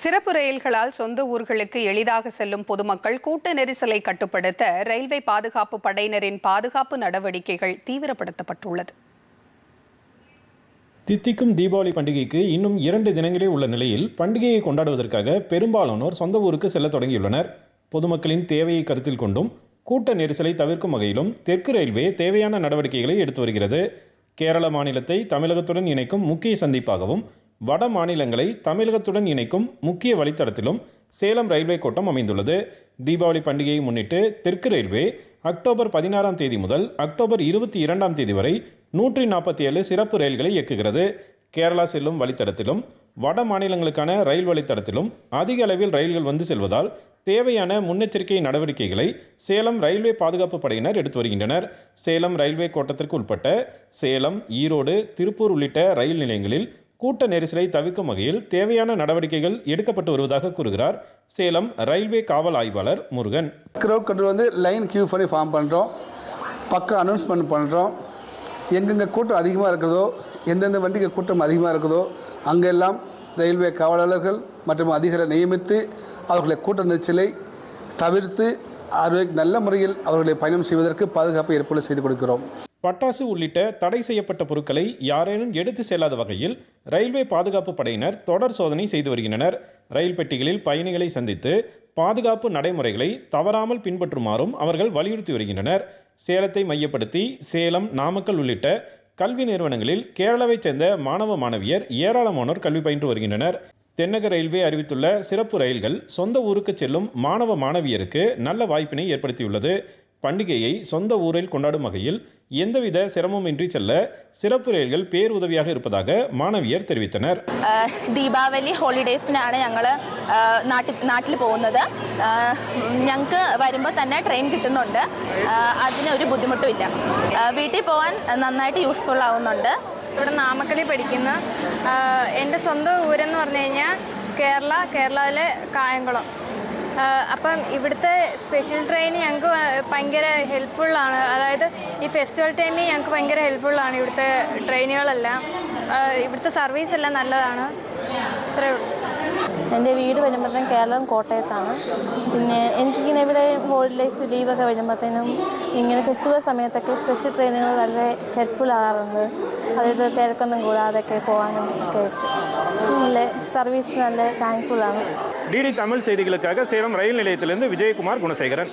சிறப்பு ரயில்களால் சொந்த ஊர்களுக்கு எளிதாக செல்லும் பொதுமக்கள் கூட்ட நெரிசலை கட்டுப்படுத்த ரயில்வே பாதுகாப்பு படையினரின் பாதுகாப்பு நடவடிக்கைகள் தீவிரப்படுத்தப்பட்டுள்ளது. தித்திக்கும் தீபாவளி பண்டிகைக்கு இன்னும் இரண்டு தினங்களே உள்ள நிலையில் பண்டிகையை கொண்டாடுவதற்காக பெரும்பாலானோர் சொந்த ஊருக்கு செல்ல தொடங்கியுள்ளனர். பொதுமக்களின் தேவையை கருத்தில் கொண்டும் கூட்ட நெரிசலை தவிர்க்கும் வகையிலும் தெற்கு ரயில்வே தேவையான நடவடிக்கைகளை எடுத்து வருகிறது. கேரள மாநிலத்தை தமிழகத்துடன் இணைக்கும் முக்கிய சந்திப்பாகவும் வட மாநிலங்களை தமிழகத்துடன் இணைக்கும் முக்கிய வழித்தடத்திலும் சேலம் ரயில்வே கோட்டம் அமைந்துள்ளது. தீபாவளி பண்டிகையை முன்னிட்டு தெற்கு ரயில்வே அக்டோபர் பதினாறாம் தேதி முதல் அக்டோபர் இருபத்தி இரண்டாம் தேதி வரை நூற்றி நாற்பத்தி ஏழு சிறப்பு ரயில்களை இயக்குகிறது. கேரளா செல்லும் வழித்தடத்திலும் வட மாநிலங்களுக்கான ரயில் வழித்தடத்திலும் அதிக அளவில் ரயில்கள் வந்து செல்வதால் தேவையான முன்னெச்சரிக்கை நடவடிக்கைகளை சேலம் ரயில்வே பாதுகாப்பு படையினர் எடுத்து வருகின்றனர். சேலம் ரயில்வே கோட்டத்திற்கு உட்பட்ட சேலம் ஈரோடு திருப்பூர் உள்ளிட்ட ரயில் நிலையங்களில் கூட்ட நெரிசலை தவிர்க்கும் வகையில் தேவையான நடவடிக்கைகள் எடுக்கப்பட்டு வருவதாக கூறுகிறார் சேலம் ரயில்வே காவல் ஆய்வாளர் முருகன். க்ரௌட் கண்ட்ரோல் வந்து லைன் கியூ பண்ணி ஃபார்ம் பண்ணுறோம் பக்கம் அனௌன்ஸ்மெண்ட் பண்ணுறோம் எங்கெங்கே கூட்டம் அதிகமாக இருக்கிறதோ எந்தெந்த வண்டிக்கு கூட்டம் அதிகமாக இருக்குதோ அங்கெல்லாம் ரயில்வே காவலாளர்கள் மற்றும் அதிகார நியமித்து அவர்களை கூட்ட நெரிசலை தவிர்த்து அவர்களுக்கு நல்ல முறையில் அவர்களை பயணம் செய்வதற்கு பாதுகாப்பு ஏற்பாடு செய்து கொடுக்கிறோம். பட்டாசு உள்ளிட்ட தடை செய்யப்பட்ட பொருட்களை யாரேனும் எடுத்து செல்லாத வகையில் ரயில்வே பாதுகாப்பு படையினர் தொடர் சோதனை செய்து வருகின்றனர். ரயில் பெட்டிகளில் பயணிகளை சந்தித்து பாதுகாப்பு நடைமுறைகளை தவறாமல் பின்பற்றுமாறும் அவர்கள் வலியுறுத்தி வருகின்றனர். சேலத்தை மையப்படுத்தி சேலம் நாமக்கல் உள்ளிட்ட கல்வி நிறுவனங்களில் கேரளாவைச் சேர்ந்த மாணவ மாணவியர் ஏராளமானோர் கல்வி பயின்று வருகின்றனர். தென்னக ரயில்வே அறிவித்துள்ள சிறப்பு ரயில்கள் சொந்த ஊருக்கு செல்லும் மாணவ மாணவியருக்கு நல்ல வாய்ப்பினை ஏற்படுத்தியுள்ளது. பண்டிகையை சொந்த ஊரில் கொண்டாடும் வகையில் எந்தவித சிரமமின்றி செல்ல சிறப்பு ரயில்கள் பேருதவியாக இருப்பதாக மாணவியர் தெரிவித்தனர் ദീപാവലി ഹോളിഡേയ്സിനാണ് ഞങ്ങൾ നാട്ടിൽ നാട്ടിൽ പോകുന്നത് ഞങ്ങൾക്ക് വരുമ്പോൾ തന്നെ ട്രെയിൻ കിട്ടുന്നുണ്ട് ആ, അതിനൊരു ബുദ്ധിമുട്ടുമില്ല ആ, വീട്ടിൽ പോകാൻ നന്നായിട്ട് യൂസ്ഫുൾ ആവുന്നുണ്ട് ഇവിടെ നാമക്കലിൽ പഠിക്കുന്ന ആ, എൻ്റെ സ്വന്തം ഊരെന്ന് പറഞ്ഞു കഴിഞ്ഞാൽ കേരള കേരളയിലെ കായംകുളം ആ, അപ്പം ഇവിടുത്തെ സ്പെഷ്യൽ ട്രെയിൻ ഞങ്ങൾക്ക് ഭയങ്കര ഹെൽപ്ഫുള്ളാണ് അതായത് ഈ ഫെസ്റ്റിവൽ ടൈമിൽ ഞങ്ങൾക്ക് ഭയങ്കര ഹെൽപ്ഫുള്ളാണ് ഇവിടുത്തെ ട്രെയിനുകളെല്ലാം ഇവിടുത്തെ സർവീസ് എല്ലാം നല്ലതാണ്. എൻ്റെ വീട് വരുമ്പോഴത്തേക്കും കേരളം കോട്ടയത്താണ് പിന്നെ എനിക്കിങ്ങനെ ഇവിടെ ഹോളിഡേയ്സ് ലീവൊക്കെ വരുമ്പോഴത്തേനും ഇങ്ങനെ ഫെസ്റ്റിവൽ സമയത്തൊക്കെ സ്പെഷ്യൽ ട്രെയിനുകൾ വളരെ ഹെൽപ്ഫുൾ ആകാറുണ്ട് അതായത് തിരക്കൊന്നും കൂടാതെയൊക്കെ പോകാനും ഒക്കെ നല്ല സർവീസ് നല്ല താങ്ക്ഫുള്ളാണ് டிடி தமிழ் செய்திகளுக்காக சேலம் ரயில் நிலையத்திலிருந்து விஜயகுமார் குணசேகரன்